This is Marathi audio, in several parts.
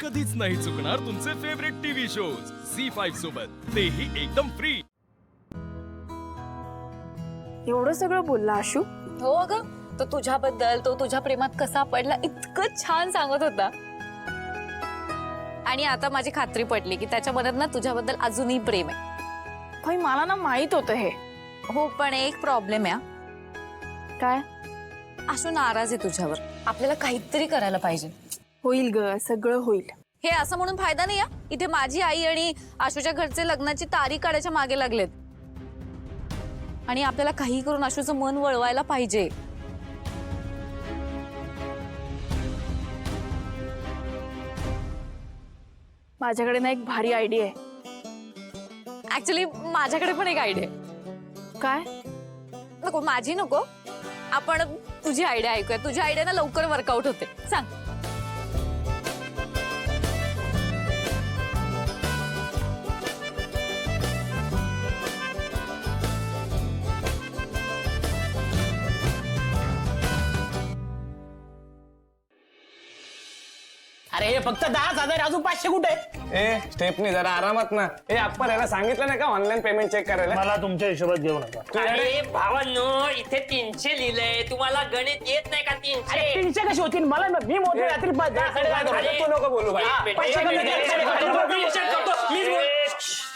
कधीच नाही चुकणार तुमचे favourite TV shows Zee five सोबत. तेही एकदम फ्री एवढं सगळं बोलला आशू? हो अगं तो तुझ्याबद्दल तो तुझ्या प्रेमात कसा पडला इतकं छान सांगत होता. आणि आता माझी खात्री पडली की त्याच्या मनात ना तुझ्याबद्दल अजूनही प्रेम आहे. भाई मला ना माहीत होतं हे. हो पण एक प्रॉब्लेम आहे हा. काय? आशू नाराज आहे तुझ्यावर. आपल्याला काहीतरी करायला पाहिजे. होईल ग सगळं होईल. हे असं म्हणून फायदा नाही हा. इथे माझी आई आणि आशूच्या घरचे लग्नाची तारीख काढायच्या मागे लागलेत. आणि आपल्याला काही करून आशूचं मन वळवायला पाहिजे. माझ्याकडे ना एक भारी आयडिया आहे. ऍक्च्युली माझ्याकडे पण एक आयडिया आहे. काय? नको माझी नको. आपण तुझी आयडिया ऐकूया. तुझी आयडिया ना लवकर वर्कआउट होते. सांग. अरे हे फक्त दहा हजार अजून पाचशे कुठे? ए स्टेपनी जरा आरामात ना. ए आपण याला सांगितलं नाही का ऑनलाईन पेमेंट चेक करायला? मला तुमच्या हिशोबात घेऊ नका. अरे भावांनो इथे तीनशे लिहिलंय. तुम्हाला गणित येत नाही का अरे तीनशे तीनशे कशी होतील मला मी मोठे रात्री पाच- दहा साडेदहा करू. अरे, तू नको बोलू भाई. पैसे कमी कर, ए,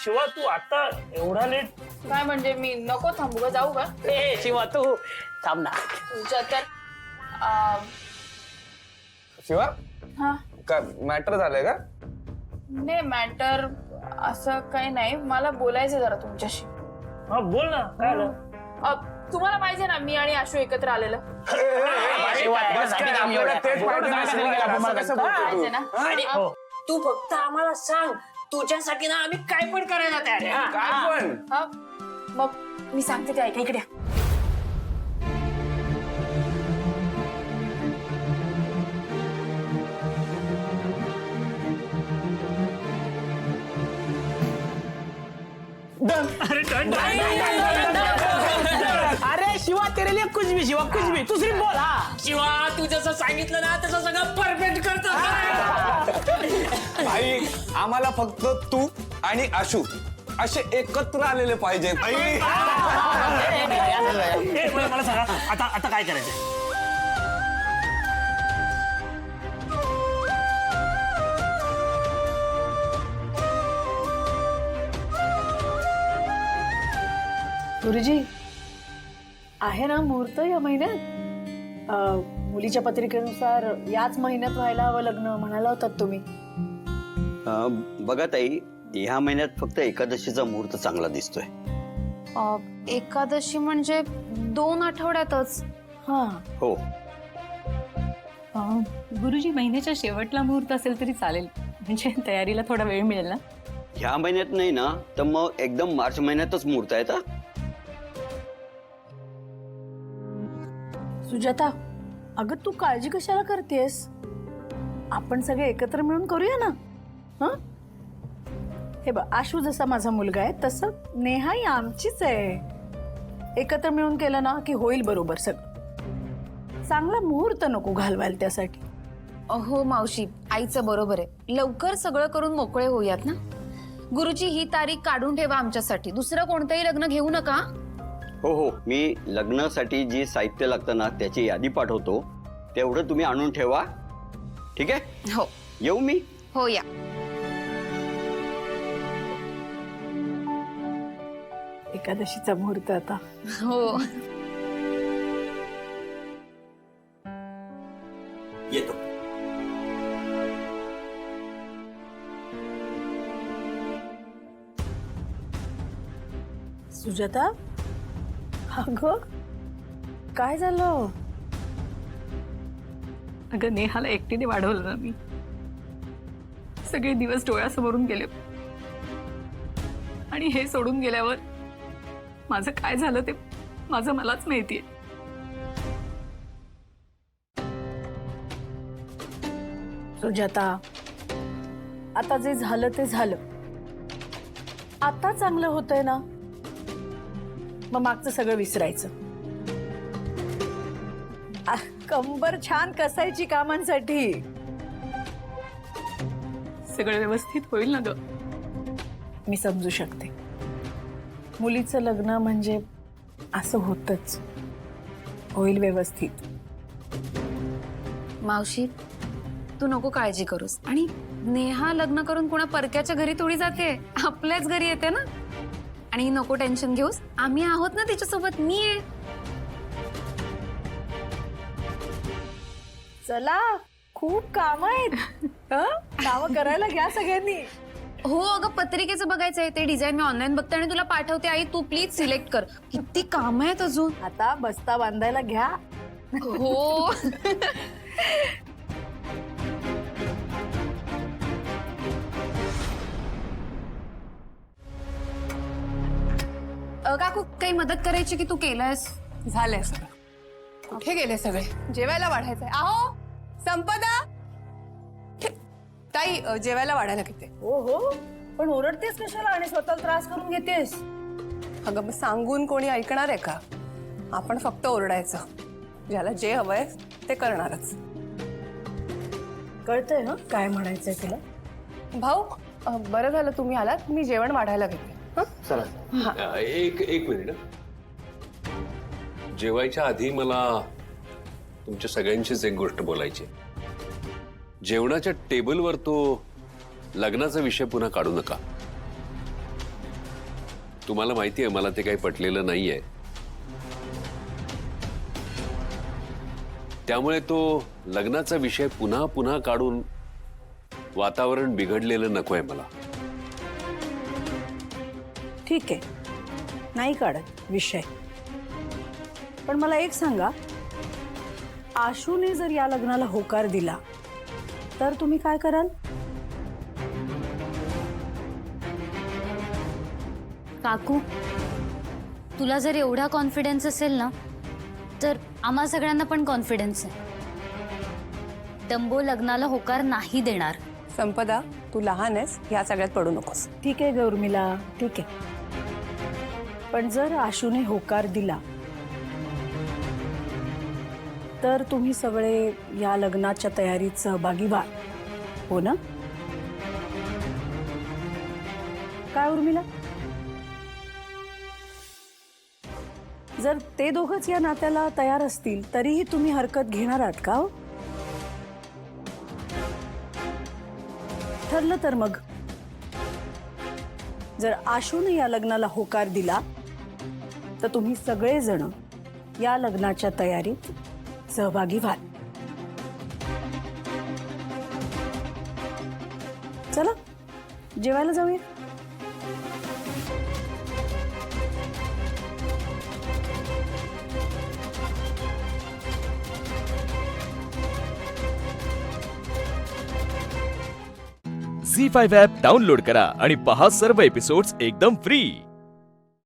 शिवा तू आता एवढा लेट काय म्हणजे मी नको थांबू का जाऊ का ए शिवा तू थांब ना. तुझ्या तर शिवा? हा. का मॅटर झालंय का नाही मॅटर असं काही नाही मला बोलायचं जरा तुमच्याशी हा बोल ना काय? अ, तुम्हाला पाहिजे ना मी आणि आशू एकत्र आलेलं शिवा, बस काय, त्यासाठी आम्ही आपल्याला एवढ्या- तेच एवढं पाहिजे ना, सांगितलं शिवाय, गेलं, असं मला कसं काय? बोलतो तू? पाहिजे ना आणि हो. तू फक्त आम्हाला सांग तुझ्यासाठी ना आम्ही काय पण करायला तयार आहे हा. काय पण हा मग मी सांगते ते ऐका इकडे या. अरे डन, डन. अरे शिवा तेरे लिए कुछ भी शिवा कुछ भी दुसरी बोल हा शिवा तू जसं सांगितलं ना तसं सगळं परफेक्ट करतो भाई आम्हाला फक्त तू आणि आशू असे एकत्र आलेले पाहिजेत ए, मला मला सांगा आता आता काय करायचं गुरुजी आहे ना मुहूर्त या महिन्यात? अं, मुलीच्या पत्रिकेनुसार याच महिन्यात व्हायला हवं लग्न म्हणाला होतात तुम्ही. अं, बघा ताई ह्या महिन्यात फक्त एकादशीचा मुहूर्त चांगला दिसतोय. अ, एकादशी म्हणजे दोन आठवड्यातच. हा. हो. गुरुजी महिन्याच्या शेवटला मुहूर्त असेल तरी चालेल. म्हणजे तयारीला थोडा वेळ मिळेल ना? ह्या महिन्यात नाही ना तर मग एकदम मार्च महिन्यातच मुहूर्त आहेत हा. सुजाता अगं तू काळजी कशाला करतेस? आपण सगळे एकत्र मिळून करूया ना? हं? हे बघ आशू जसा माझा मुलगा आहे तसं नेहाही आमचीच आहे. एकत्र मिळून केलं ना की होईल बरोबर सगळं. चांगला मुहूर्त नको घालवायला त्यासाठी. हो मावशी आईचं बरोबर आहे. लवकर सगळं करून मोकळे होऊयात ना? गुरुजी ही तारीख काढून ठेवा आमच्यासाठी. दुसरं कोणतंही लग्न घेऊ नका हो हो. मी लग्नासाठी जी साहित्य लागतं ना त्याची यादी पाठवतो. तेवढं तुम्ही आणून ठेवा. ठीक आहे? हो. येऊ मी? हो या. एकादशीचा मुहूर्त आता. हो. येतो. सुजाता? अगं काय झालं? अगं नेहाला एकटीने वाढवलं ना मी. सगळे दिवस डोळ्यासमोरून गेले. आणि हे सोडून गेल्यावर माझं काय झालं ते माझं मलाच माहितीये. सुजाता आता जे झालं ते झालं. आता चांगलं होतंय ना? मग मागचं सगळं विसरायचं. आ, कंबर छान कसायची कामांसाठी. सगळं व्यवस्थित होईल ना ग? मी समजू शकते. मुलीचं लग्न म्हणजे असं होतच. होईल व्यवस्थित. मावशी तू नको काळजी करूस. आणि नेहा लग्न करून कोणा परक्याच्या घरी थोडी जाते. आपल्याच घरी येते ना? आणि नको टेन्शन घेऊस. आम्ही आहोत ना तिच्यासोबत. मी आहे. चला खूप काम आहेत. काम करायला घ्या सगळ्यांनी. हो अगं पत्रिकेचं बघायचंय ते. डिझाईन मी ऑनलाईन बघते आणि तुला पाठवते. आई तू प्लीज सिलेक्ट कर. किती काम आहेत अजून? आता बस्ता बांधायला घ्या. हो. अ, काकू काही मदत करायची की तू केलंयस? झालंय सगळं. कुठे गेले सगळे? जेवायला वाढायचंय. आहो संपदा! ताई अ, जेवायला वाढायला घेते हो हो. पण ओरडतेस कशाला आणि स्वतःला त्रास करून घेतेस? अगं मग सांगून कोणी ऐकणार आहे का? आपण फक्त ओरडायचं. ज्याला जे हवंय ते करणारच. कळतंय ना काय म्हणायचंय तुला? भाऊ अ, बरं झालं तुम्ही आलात. मी जेवण वाढायला घेते. हं? अ, एक एक मिनिट हं. जेवायच्या आधी मला तुमच्या सगळ्यांचीच एक गोष्ट बोलायची आहे. जेवणाच्या टेबलवर तो लग्नाचा विषय पुन्हा काढू नका तुम्हाला माहिती आहे मला ते काही पटलेलं नाहीये त्यामुळे तो लग्नाचा विषय पुन्हा पुन्हा काढून वातावरण बिघडलेलं नकोय मला ठीक आहे. नाही काढत विषय. पण मला एक सांगा आशूने जर या लग्नाला होकार दिला तर तुम्ही काय कराल? काकू तुला जर एवढा कॉन्फिडन्स असेल ना तर आम्हा सगळ्यांना पण कॉन्फिडन्स आहे. डंबो लग्नाला होकार नाही देणार. संपदा तू लहान आहेस ह्या सगळ्यात पडू नकोस. ठीक आहे गौरमिला. ठीक आहे. पण जर आशूने होकार दिला तर तुम्ही सगळे या लग्नाच्या तयारीत सहभागी व्हा हो ना? काय उर्मिला? जर ते दोघच या नात्याला तयार असतील तरीही तुम्ही हरकत घेणार आहात का हो? ठरलं तर मग. जर आशूने या लग्नाला होकार दिला तर तुम्ही सगळेजण या लग्नाच्या तयारीत सहभागी व्हाल. चला जेवायला जाऊया. झी फाईव्ह ॲप डाउनलोड करा आणि पहा सर्व एपिसोड्स एकदम फ्री.